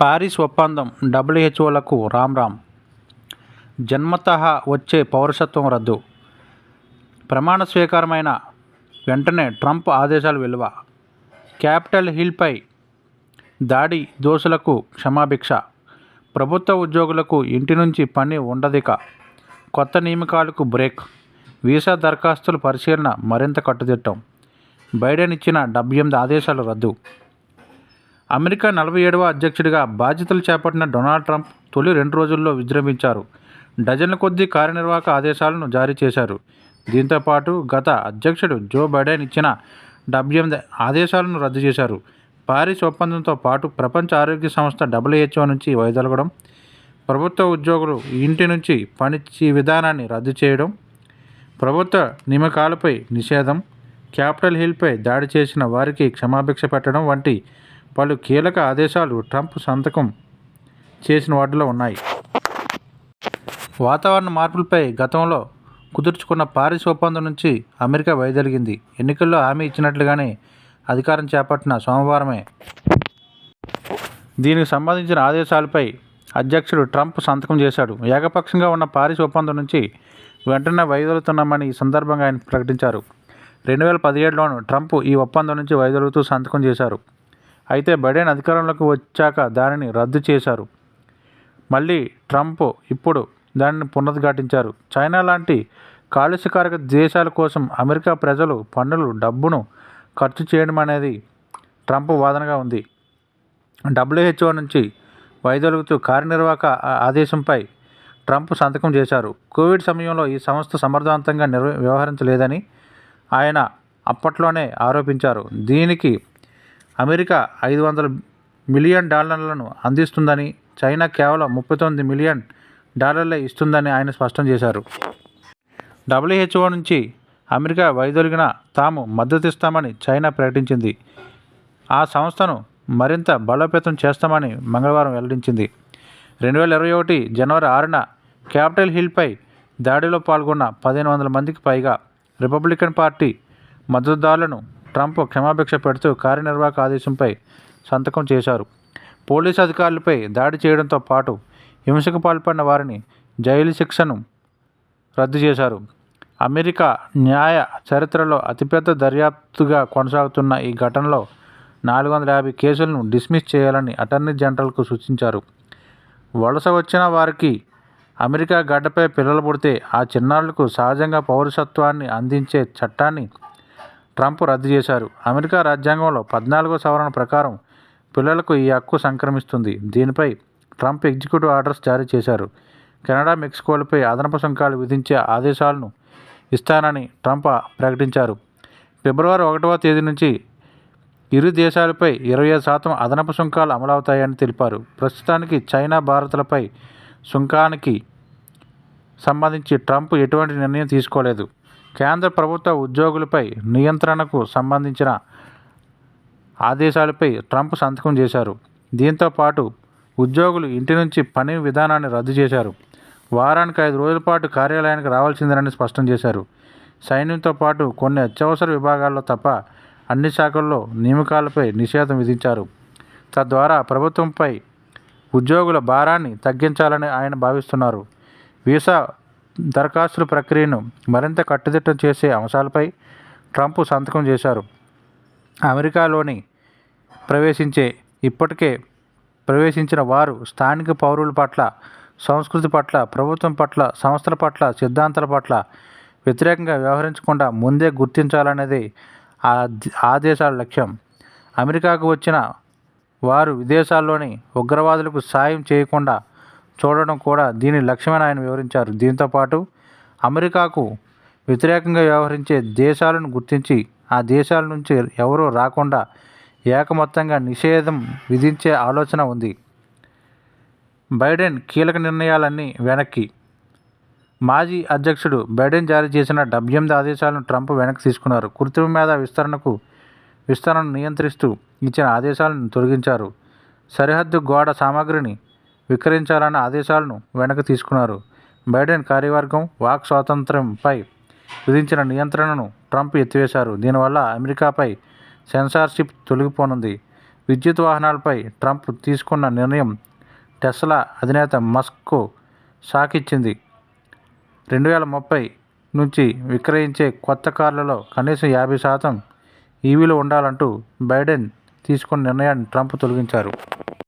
Paris ఒప్పందం డబ్ల్యూహెచ్ఓలకు రామ్ రామ్. జన్మతః వచ్చే పౌరసత్వం రద్దు. ప్రమాణ స్వీకారమైన వెంటనే ట్రంప్ ఆదేశాలు వెలువ. క్యాపిటల్ హిల్పై దాడి దోషులకు క్షమాభిక్ష. ప్రభుత్వ ఉద్యోగులకు ఇంటి నుంచి పని ఉండదిక. కొత్త నియామకాలకు బ్రేక్. వీసా దరఖాస్తుల పరిశీలన మరింత కట్టుదిట్టం. బైడెన్ ఇచ్చిన డెబ్బై ఎనిమిది ఆదేశాలు రద్దు. అమెరికా నలభై ఏడవ అధ్యక్షుడిగా బాధ్యతలు చేపట్టిన డొనాల్డ్ ట్రంప్ తొలి రెండు రోజుల్లో విజృంభించారు. డజన్ల కొద్దీ కార్యనిర్వాహక ఆదేశాలను జారీ చేశారు. దీంతో పాటు గత అధ్యక్షుడు జో బైడెన్ ఇచ్చిన డెబ్బై ఎనిమిది ఆదేశాలను రద్దు చేశారు. పారిస్ ఒప్పందంతో పాటు ప్రపంచ ఆరోగ్య సంస్థ డబ్ల్యూహెచ్ఓ నుంచి వైదొలగడం ప్రభుత్వ ఉద్యోగులు ఇంటి నుంచి పనిచే విధానాన్ని రద్దు చేయడం ప్రభుత్వ నియమకాలపై నిషేధం క్యాపిటల్ హిల్పై దాడి చేసిన వారికి క్షమాభిక్ష పెట్టడం వంటి పలు కీలక ఆదేశాలు ట్రంప్ సంతకం చేసిన వాటిలో ఉన్నాయి. వాతావరణ మార్పులపై గతంలో కుదుర్చుకున్న పారిస్ ఒప్పందం నుంచి అమెరికా వైదొలిగింది. ఎన్నికల్లో హామీ ఇచ్చినట్లుగానే అధికారం చేపట్టిన సోమవారమే. దీనికి సంబంధించిన ఆదేశాలపై అధ్యక్షుడు ట్రంప్ సంతకం చేశాడు. ఏకపక్షంగా ఉన్న పారిస్ ఒప్పందం నుంచి వెంటనే వైదొలుగుతున్నామని ఈ సందర్భంగా ఆయన ప్రకటించారు. రెండు వేల పదిహేడులోను ట్రంప్ ఈ ఒప్పందం నుంచి వైదొలుగుతూ సంతకం చేశారు. అయితే బైడెన్ అధికారంలోకి వచ్చాక దానిని రద్దు చేశారు. మళ్ళీ ట్రంప్ ఇప్పుడు దానిని పునరుద్ఘాటించారు. చైనా లాంటి కాలుష్యకారక దేశాల కోసం అమెరికా ప్రజలు పన్నులు డబ్బును ఖర్చు చేయడం అనేది ట్రంప్ వాదనగా ఉంది. డబ్ల్యూహెచ్ఓ నుంచి వైదొలుగుతూ కార్యనిర్వాహక ఆ- ఆదేశంపై ట్రంప్ సంతకం చేశారు. కోవిడ్ సమయంలో ఈ సంస్థ సమర్థవంతంగా నిర్వ వ్యవహరించలేదని ఆయన అప్పట్లోనే ఆరోపించారు. దీనికి అమెరికా ఐదు వందల మిలియన్ డాలర్లను అందిస్తుందని చైనా కేవలం ముప్పై తొమ్మిది మిలియన్ డాలర్లే ఇస్తుందని ఆయన స్పష్టం చేశారు. డబ్ల్యూహెచ్ఓ నుంచి అమెరికా వైదొలిగిన తాము మద్దతిస్తామని చైనా ప్రకటించింది. ఆ సంస్థను మరింత బలోపేతం చేస్తామని మంగళవారం వెల్లడించింది. రెండు వేల ఇరవై ఒకటి జనవరి ఆరున క్యాపిటల్ హిల్పై దాడిలో పాల్గొన్న పదిహేను వందల మందికి పైగా రిపబ్లికన్ పార్టీ మద్దతుదారులను ట్రంప్ క్షమాభిక్ష పెడుతూ కార్యనిర్వాహక ఆదేశంపై సంతకం చేశారు. పోలీసు అధికారులపై దాడి చేయడంతో పాటు హింసకు పాల్పడిన వారిని జైలు శిక్షను రద్దు చేశారు. అమెరికా న్యాయ చరిత్రలో అతిపెద్ద దర్యాప్తుగా కొనసాగుతున్న ఈ ఘటనలో నాలుగు వందల యాభై కేసులను డిస్మిస్ చేయాలని అటార్నీ జనరల్కు సూచించారు. వలస వచ్చిన వారికి అమెరికా గడ్డపై పిల్లలు పుడితే ఆ చిన్నారులకు సహజంగా పౌరసత్వాన్ని అందించే చట్టాన్ని ట్రంప్ రద్దు చేశారు. అమెరికా రాజ్యాంగంలో పద్నాలుగో సవరణ ప్రకారం పిల్లలకు ఈ హక్కు సంక్రమిస్తుంది. దీనిపై ట్రంప్ ఎగ్జిక్యూటివ్ ఆర్డర్స్ జారీ చేశారు. కెనడా మెక్సికోలపై అదనపు సుంకాలు విధించే ఆదేశాలను ఇస్తానని ట్రంప్ ప్రకటించారు. ఫిబ్రవరి ఒకటవ తేదీ నుంచి ఇరు దేశాలపై ఇరవై ఐదు శాతం అదనపు సుంకాలు అమలవుతాయని తెలిపారు. ప్రస్తుతానికి చైనా భారత్లపై సుంకానికి సంబంధించి ట్రంప్ ఎటువంటి నిర్ణయం తీసుకోలేదు. కేంద్ర ప్రభుత్వ ఉద్యోగులపై నియంత్రణకు సంబంధించిన ఆదేశాలపై ట్రంప్ సంతకం చేశారు. దీంతో పాటు ఉద్యోగులు ఇంటి నుంచి పని విధానాన్ని రద్దు చేశారు. వారానికి ఐదు రోజుల పాటు కార్యాలయానికి రావాల్సిందేనని స్పష్టం చేశారు. సైన్యంతో పాటు కొన్ని అత్యవసర విభాగాల్లో తప్ప అన్ని శాఖల్లో నియమకాలపై నిషేధం విధించారు. తద్వారా ప్రభుత్వంపై ఉద్యోగుల భారాన్ని తగ్గించాలని ఆయన భావిస్తున్నారు. వీసా దరఖాస్తుల ప్రక్రియను మరింత కట్టుదిట్టం చేసే అంశాలపై ట్రంప్ సంతకం చేశారు. అమెరికాలోని ప్రవేశించే ఇప్పటికే ప్రవేశించిన వారు స్థానిక పౌరుల పట్ల సంస్కృతి పట్ల ప్రభుత్వం పట్ల సంస్థల పట్ల సిద్ధాంతాల పట్ల వ్యతిరేకంగా వ్యవహరించకుండా ముందే గుర్తించాలనేది ఆ ఆదేశాల లక్ష్యం. అమెరికాకు వచ్చిన వారు విదేశాల్లోని ఉగ్రవాదులకు సాయం చేయకుండా చూడడం కూడా దీని లక్ష్యమని ఆయన వివరించారు. దీంతోపాటు అమెరికాకు వ్యతిరేకంగా వ్యవహరించే దేశాలను గుర్తించి ఆ దేశాల నుంచి ఎవరూ రాకుండా ఏకమొత్తంగా నిషేధం విధించే ఆలోచన ఉంది. బైడెన్ కీలక నిర్ణయాలన్నీ వెనక్కి. మాజీ అధ్యక్షుడు బైడెన్ జారీ చేసిన డెబ్బై ఎనిమిది ఆదేశాలను ట్రంప్ వెనక్కి తీసుకున్నారు. కృత్రిమ మీద విస్తరణకు విస్తరణను నియంత్రిస్తూ ఇచ్చిన ఆదేశాలను తొలగించారు. సరిహద్దు గోడ సామాగ్రిని విక్రయించాలన్న ఆదేశాలను వెనక్కి తీసుకున్నారు. బైడెన్ కార్యవర్గం వాక్ స్వాతంత్ర్యంపై విధించిన నియంత్రణను ట్రంప్ ఎత్తివేశారు. దీనివల్ల అమెరికాపై సెన్సార్షిప్ తొలగిపోనుంది. విద్యుత్ వాహనాలపై ట్రంప్ తీసుకున్న నిర్ణయం టెస్లా అధినేత మస్క్కు షాక్ ఇచ్చింది రెండు వేల ముప్పై నుంచి విక్రయించే కొత్త కార్లలో కనీసం యాభై శాతం ఈవీలు ఉండాలంటూ బైడెన్ తీసుకున్న నిర్ణయాన్ని ట్రంప్ తొలగించారు.